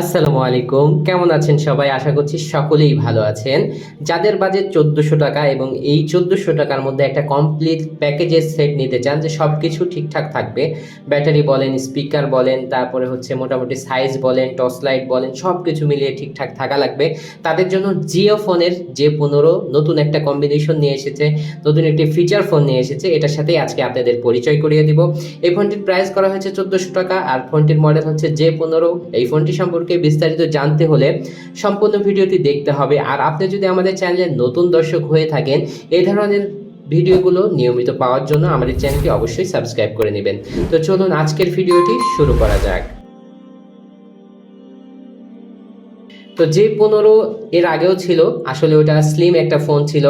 আসসালামু আলাইকুম। কেমন আছেন সবাই? আশা করছি সকলেই ভালো আছেন। যাদের বাজেট চোদ্দোশো টাকা এবং এই চোদ্দোশো টাকার মধ্যে একটা কমপ্লিট প্যাকেজের সেট নিতে চান, যে সব কিছু ঠিকঠাক থাকবে, ব্যাটারি বলেন স্পিকার বলেন, তারপরে হচ্ছে মোটামুটি সাইজ বলেন টর্চ লাইট বলেন সব কিছু মিলিয়ে ঠিকঠাক থাকা লাগবে। তাদের জন্য জিও ফোনের যে পনেরো নতুন একটা কম্বিনেশন নিয়ে এসেছে, নতুন একটি ফিচার ফোন নিয়ে এসেছে, এটার সাথেই আজকে আপনাদের পরিচয় করিয়ে দিব। এই ফোনটির প্রাইস করা হয়েছে চোদ্দোশো টাকা, আর ফোনটির মডেল হচ্ছে জে পনেরো। এই ফোনটি সম্পর্কে বিস্তারিত জানতে হলে সম্পূর্ণ ভিডিওটি দেখতে হবে। আর আপনি যদি আমাদের চ্যানেলের নতুন দর্শক হয়ে থাকেন, এই ধরনের ভিডিওগুলো নিয়মিত পাওয়ার জন্য আমাদের চ্যানেলটি অবশ্যই সাবস্ক্রাইব করে নেবেন। তো চলুন আজকের ভিডিওটি শুরু করা যাক। তো যে পনেরো এর আগেও ছিল, আসলে ওটা স্লিম একটা ফোন ছিল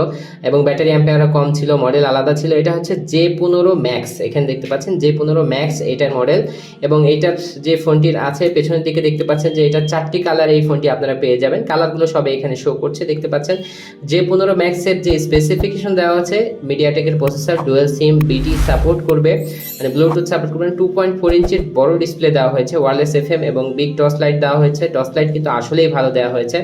এবং ব্যাটারি অ্যাম্পেয়ারও কম ছিল মডেল আলাদা ছিল। এটা হচ্ছে জে পনেরো ম্যাক্স এখানে দেখতে পাচ্ছেন জে পনেরো ম্যাক্স এটার মডেল এবং এইটার যে ফোনটির আছে, পেছনের দিকে দেখতে পাচ্ছেন যে এটা চারটি কালার এই ফোনটি আপনারা পেয়ে যাবেন। কালারগুলো সবে এখানে শো করছে, দেখতে পাচ্ছেন। জে পনেরো ম্যাক্সের যে স্পেসিফিকেশন দেওয়া আছে মিডিয়াটেকের প্রসেসর ডুয়েল সিম বিটি সাপোর্ট করবে। মানে ব্লুটুথ সাপোর্ট করবে টু পয়েন্ট ফোর ইঞ্চির বড় ডিসপ্লে দেওয়া হয়েছে ওয়ারলেস এফ এম এবং বিগ টস লাইট দেওয়া হয়েছে। টস লাইট কিন্তু আসলেই ভালো দেওয়া হয়েছে।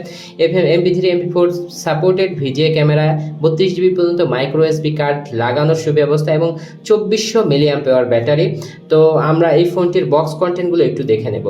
F M MP three MP four supported VGA camera, বত্রিশ জিবি পর্যন্ত মাইক্রো এসবি কার্ড লাগানোর সুব্যবস্থা এবং চব্বিশশো মিলিয়াম পাওয়ার ব্যাটারি তো আমরা এই ফোনটির বক্স কন্টেন্টগুলো একটু দেখে নেব।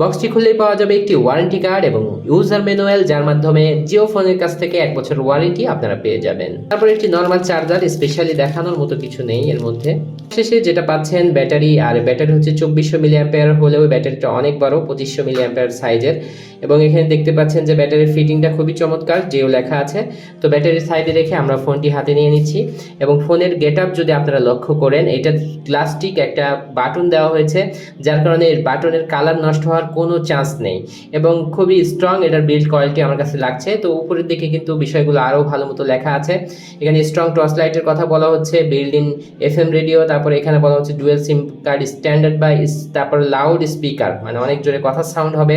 বক্সটি খুললেই পাওয়া যাবে একটি ওয়ারেন্টি কার্ড এবং ইউজার ম্যানুয়াল যার মাধ্যমে জিও ফোনের কাছ থেকে এক বছর ওয়ারেন্টি আপনারা পেয়ে যাবেন। তারপর একটি নর্মাল চার্জার স্পেশালি দেখানোর মতো কিছু নেই এর মধ্যে। শেষে যেটা পাচ্ছেন, ব্যাটারি, আর ব্যাটারি হচ্ছে চব্বিশশো মিলিয়াম্পেয়ার হলেও ব্যাটারিটা অনেক বড়, পঁচিশশো মিলিয়াম্পেয়ার সাইজের এবং এখানে দেখতে পাচ্ছেন যে ব্যাটারির ফিটিংটা খুবই চমৎকার, যেও লেখা আছে। তো ব্যাটারির সাইডে রেখে আমরা ফোনটি হাতে নিয়ে নিচ্ছি। এবং ফোনের গেট আপ যদি আপনারা লক্ষ্য করেন, এটা প্লাস্টিক একটা বাটন দেওয়া হয়েছে, যার কারণে বাটনের কালার নষ্ট হওয়ার কোনো চান্স নেই। এবং খুবই স্ট্রং এটার বিল্ড কোয়ালিটি আমার কাছে লাগছে। তো উপরের দিকে কিন্তু বিষয়গুলো আরও ভালো মতো লেখা আছে। এখানে স্ট্রং টর্চ লাইটের কথা বলা হচ্ছে built in F M radio তারপরে এখানে বলা হচ্ছে ডুয়েল সিম কার্ড স্ট্যান্ডার্ড বা তারপর লাউড স্পিকার মানে অনেক জোরে কথা সাউন্ড হবে,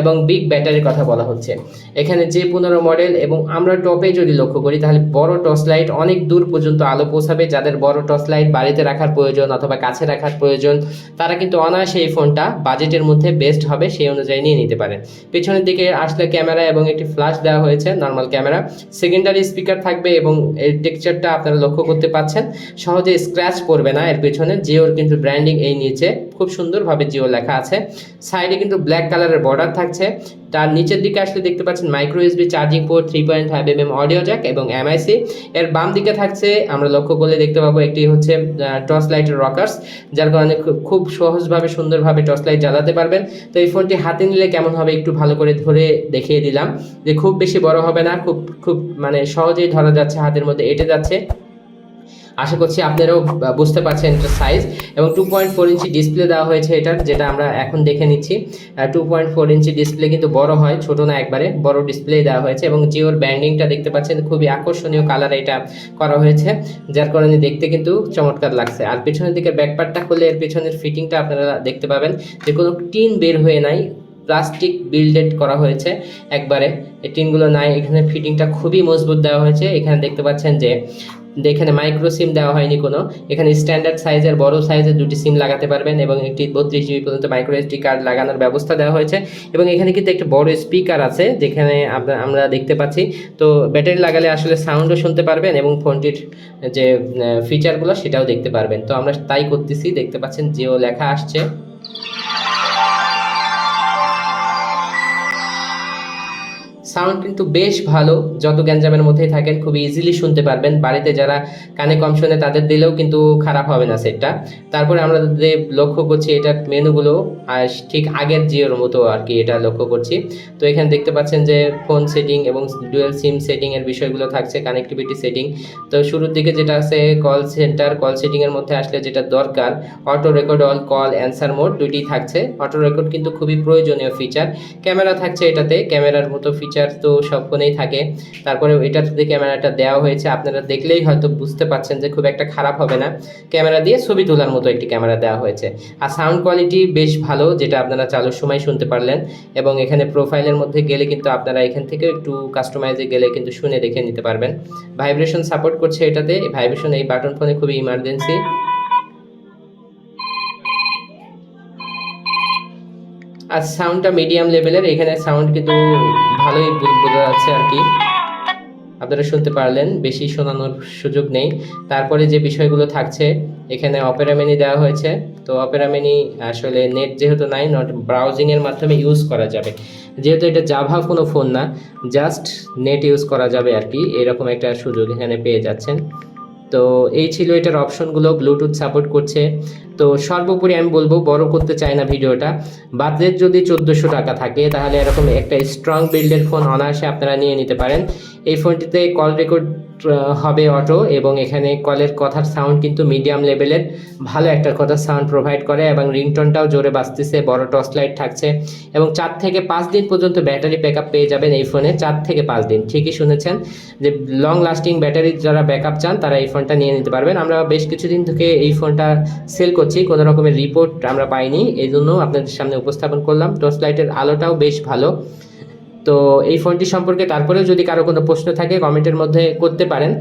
এবং বিগ ব্যাটারির কথা বলা হচ্ছে। এখানে যে পনেরো মডেল এবং আমরা টপে যদি লক্ষ্য করি, তাহলে বড় টর্চ লাইট অনেক দূর পর্যন্ত আলো পৌঁছাবে। যাদের বড় টর্চ লাইট বাড়িতে রাখার প্রয়োজন অথবা কাছে রাখার প্রয়োজন, তারা কিন্তু অনায়াসে এই ফোনটা বাজেটের মধ্যে বেস্ট হবে, সেই অনুযায়ী নিয়ে নিতে পারেন পেছনের দিকে আসলে ক্যামেরা এবং একটি ফ্ল্যাশ দেওয়া হয়েছে নর্মাল ক্যামেরা। সেকেন্ডারি স্পিকার থাকবে এবং এর টেক্সচারটা আপনারা লক্ষ্য করতে পাচ্ছেন। সহজে স্ক্র্যাচ পড়বে না এর পেছনে, জিওর কিন্তু ব্র্যান্ডিং এই নিচে খুব সুন্দরভাবে জিও লেখা আছে। সাইডে কিন্তু ব্ল্যাক কালারের বর্ডার থাকছে। তার নিচের দিকে আসলে দেখতে পাচ্ছেন micro USB charging port three point five M M audio jack এবং এমআইসি এর বাম দিকে থাকছে, আমরা লক্ষ্য করলে দেখতে পাবো একটি হচ্ছে টর্চ লাইটের রকার্স যার কারণে খুব সহজভাবে, সুন্দরভাবে টর্চ লাইট জ্বালাতে পারবেন। তো এই ফোনটি হাতে নিলে কেমন হবে একটু ভালো করে ধরে দেখিয়ে দিলাম। যে খুব বেশি বড় হবে না, খুব খুব মানে সহজেই ধরা যাচ্ছে, হাতের মধ্যে এটে যাচ্ছে। আশা করছি আপনারাও বুঝতে পারছেন এটার সাইজ এবং two point four inch display দেওয়া হয়েছে এটার, যেটা আমরা এখন দেখে নিচ্ছি। Two point four inch display কিন্তু বড় হয়, ছোট না একবারে, বড় ডিসপ্লে দেওয়া হয়েছে এবং জিওর ব্যান্ডিংটা দেখতে পাচ্ছেন, খুবই আকর্ষণীয় কালার এটা করা হয়েছে, যার কারণে দেখতে কিন্তু চমৎকার লাগছে। আর পেছনের দিকে ব্যাকপার্টটা খুলে এর পেছনের ফিটিংটা আপনারা দেখতে পাবেন যে কোনো টিন বের হয়ে নাই প্লাস্টিক বিল্ডেড করা হয়েছে একবারে। এই টিনগুলো নাই, এখানে ফিটিংটা খুবই মজবুত দেওয়া হয়েছে। এখানে দেখতে পাচ্ছেন যে এখানে মাইক্রো সিম দেওয়া হয়নি কোনো। এখানে স্ট্যান্ডার্ড সাইজের বড় সাইজের দুটি সিম লাগাতে পারবেন এবং একটি বত্রিশ জিবি পর্যন্ত মাইক্রো এসডি কার্ড লাগানোর ব্যবস্থা দেওয়া হয়েছে। এবং এখানে কিন্তু একটা বড় স্পিকার আছে, যেখানে আমরা দেখতে পাচ্ছি। তো ব্যাটারি লাগালে আসলে সাউন্ডও শুনতে পারবেন এবং ফোনটির যে ফিচারগুলো সেটাও দেখতে পারবেন। তো আমরা তাই করতেছি, দেখতে পাচ্ছেন জিও লেখা আসছে। সাউন্ড কিন্তু বেশ ভালো। যত গ্যাঞ্জামের মধ্যেই থাকেন, খুব ইজিলি শুনতে পারবেন। বাড়িতে যারা কানে কম শোনে তাদের দিলেও কিন্তু খারাপ হবে না সেটটা। তারপরে আমরা লক্ষ্য করছি এটার মেনুগুলো, আর ঠিক আগের জিওর মতো আর কি এটা লক্ষ্য করছি। তো এখানে দেখতে পাচ্ছেন যে ফোন সেটিং এবং ডুয়েল সিম সেটিং এর বিষয়গুলো থাকছে কানেক্টিভিটি সেটিং। তো শুরুর দিকে যেটা আছে, কল সেন্টার, কল সেটিং এর মধ্যে আসলে যেটা দরকার, auto record, all call, answer mode দুইটি থাকছে। অটো রেকর্ড কিন্তু খুবই প্রয়োজনীয় ফিচার ক্যামেরা থাকছে এটাতে, ক্যামেরার মতো ফিচার তো সব ফোনেই থাকে। তারপরে এটার যে ক্যামেরাটা দেওয়া হয়েছে, আপনারা দেখলেই হয়তো বুঝতে পারছেন যে খুব একটা খারাপ হবে না। ক্যামেরা দিয়ে ছবি তোলার মতো একটি ক্যামেরা দেওয়া হয়েছে। আর সাউন্ড কোয়ালিটি বেশ ভালো, যেটা আপনারা চালুর সময় শুনতে পারলেন। এবং এখানে প্রোফাইলের মধ্যে গেলে কিন্তু আপনারা এখান থেকে একটু কাস্টমাইজে গেলে কিন্তু শুনে দেখে নিতে পারবেন। ভাইব্রেশন সাপোর্ট করছে এটাতে। ভাইব্রেশন এই বাটন ফোনে খুবই ইমার্জেন্সি আর সাউন্ডটা মিডিয়াম লেভেলের এখানে সাউন্ড কিন্তু ভালোই বোঝা যাচ্ছে আর কি। আপনারা শুনতে পারলেন, বেশি শোনানোর সুযোগ নেই। তারপরে যে বিষয়গুলো থাকছে, এখানে অপেরা মিনি দেওয়া হয়েছে। তো অপেরা মিনি আসলে নেট যেহেতু নাই নট ব্রাউজিংয়ের মাধ্যমে ইউজ করা যাবে। যেহেতু এটা জাভা কোনো ফোন না জাস্ট নেট ইউজ করা যাবে আর কি। এরকম একটা সুযোগ এখানে পেয়ে যাচ্ছেন। তো এই ছিল এটার অপশনগুলো ব্লুটুথ সাপোর্ট করছে। তো সর্বোপরি আমি বলব, বড় করতে চাই না ভিডিওটা। বাজেট যদি চোদ্দোশো টাকা থাকে, তাহলে এরকম একটা স্ট্রং বিল্ডের ফোন অনায়াসে আপনারা নিয়ে নিতে পারেন। এই ফোনটিতে কল রেকর্ড হবে অটো এবং এখানে কলের কথার সাউন্ড কিন্তু মিডিয়াম লেভেলের ভালো একটা কথার সাউন্ড প্রোভাইড করে এবং রিংটনটাও জোরে বাজতেছে, বড় টর্চ লাইট থাকছে এবং চার থেকে পাঁচ দিন পর্যন্ত ব্যাটারি ব্যাকআপ পেয়ে যাবেন এই ফোনে চার থেকে পাঁচ দিন। ঠিকই শুনেছেন যে লং লাস্টিং ব্যাটারি যারা ব্যাকআপ চান, তারা এই ফোনটা নিয়ে নিতে পারবেন। আমরা বেশ কিছুদিন থেকে এই ফোনটা সেল করছি, কোনো রকমের রিপোর্ট আমরা পাইনি, এই জন্য আপনাদের সামনে উপস্থাপন করলাম। টর্চ লাইটের আলোটাও বেশ ভালো। তো এই ফোনটি সম্পর্কে তারপরেও যদি কারও কোনো প্রশ্ন থাকে, কমেন্টের মধ্যে করতে পারেন।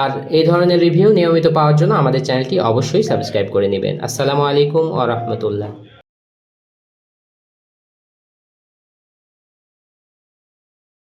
আর এই ধরনের রিভিউ নিয়মিত পাওয়ার জন্য আমাদের চ্যানেলটি অবশ্যই সাবস্ক্রাইব করে নেবেন। আসসালামু আলাইকুম ও রহমতুল্লাহ।